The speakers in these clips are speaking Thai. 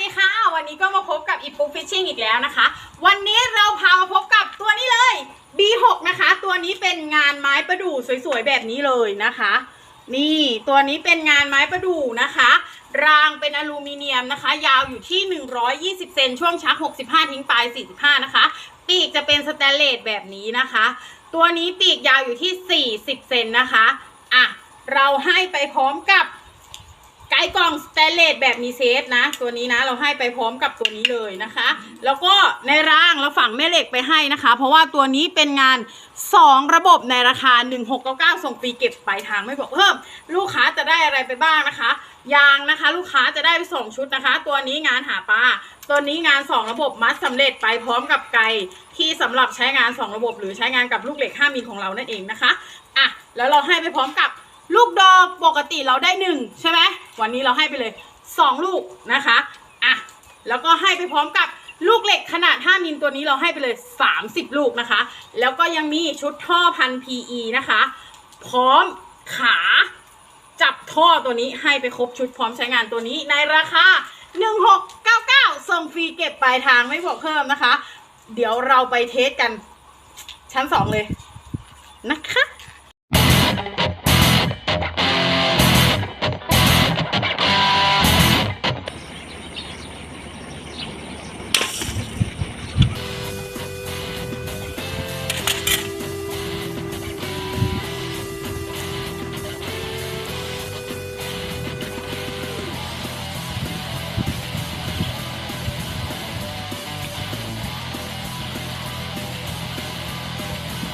ดีค่ะ วันนี้ก็มาพบกับอีปุ๊กฟิชชิ่งอีกแล้วนะคะ วันนี้เราพามาพบกับตัวนี้เลย B6 นะคะ ตัวนี้เป็นงานไม้ประดู่สวยๆแบบนี้เลยนะคะ นี่ตัวนี้เป็นงานไม้ประดู่นะคะ รางเป็นอลูมิเนียมนะคะ ยาวอยู่ที่ 120 เซนช่วงชัก 65 ทิ้งปลาย 45 นะคะ ปีกจะเป็นสแตนเลสแบบนี้นะคะ ตัวนี้ปีกยาวอยู่ที่ 40 เซนนะคะอะเราให้ไปพร้อมกับ ไกด์กล่องสแตนเลสแบบมีเซฟนะ ตัวนี้นะเราให้ไปพร้อมกับตัวนี้เลยนะคะ แล้วก็ในร่างเราฝังแม่เหล็กไปให้นะคะ เพราะว่าตัวนี้เป็นงาน 2 ระบบในราคา 1699 ส่งฟรีเก็บปลายทางไม่บอกเพิ่ม ลูกค้าจะได้อะไรไปบ้างนะคะ ยางนะคะ ลูกค้าจะได้ไปสองชุดนะคะ ตัวนี้งานหาปลาตัวนี้งาน 2 ระบบมัดสำเร็จไปพร้อมกับไกที่สำหรับใช้งาน 2 ระบบ หรือใช้งานกับลูกเหล็ก5มิลของเรานั่นเองนะคะอะแล้วเราให้ไปพร้อมกับ ลูกดอกปกติเราได้หนึ่งใช่ไหมวันนี้เราให้ไปเลยสองลูกนะคะอะแล้วก็ให้ไปพร้อมกับลูกเหล็กขนาด 5 มิลตัวนี้เราให้ไปเลย 30 ลูกนะคะ แล้วก็ยังมีชุดท่อพัน PE นะคะ พร้อมขาจับท่อตัวนี้ให้ไปครบชุดพร้อมใช้งานตัวนี้ในราคา 1699 ส่งฟรีเก็บปลายทางไม่บวกเพิ่มนะคะ เดี๋ยวเราไปเทสกันชั้น 2 เลยนะคะ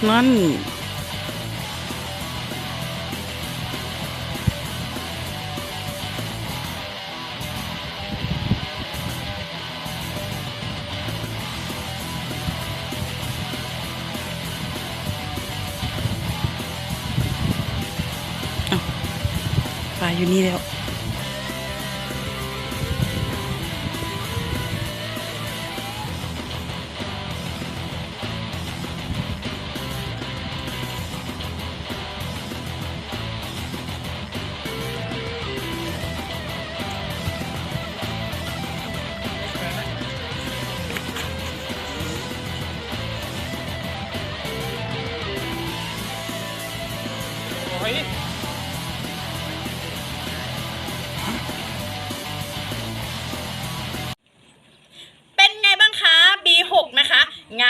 นั่น ปลาอยู่นี่แล้ว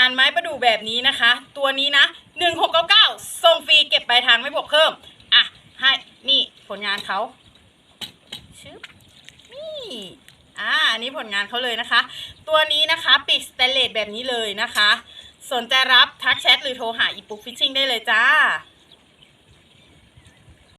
านไม้ประดู่แบบนี้นะคะ ตัวนี้นะ1699ส่งฟรีเก็บปลายทางไม่บวกเพิ่ม อะ ให้นี่ผลงานเขาชึบนี่อ่าอันนี้ผลงานเขาเลยนะคะ ตัวนี้นะคะปิดสเตนเลสแบบนี้เลยนะคะ สนใจรับทักแชทหรือโทรหาอีปุ๊กฟิชชิ่งได้เลยจ้า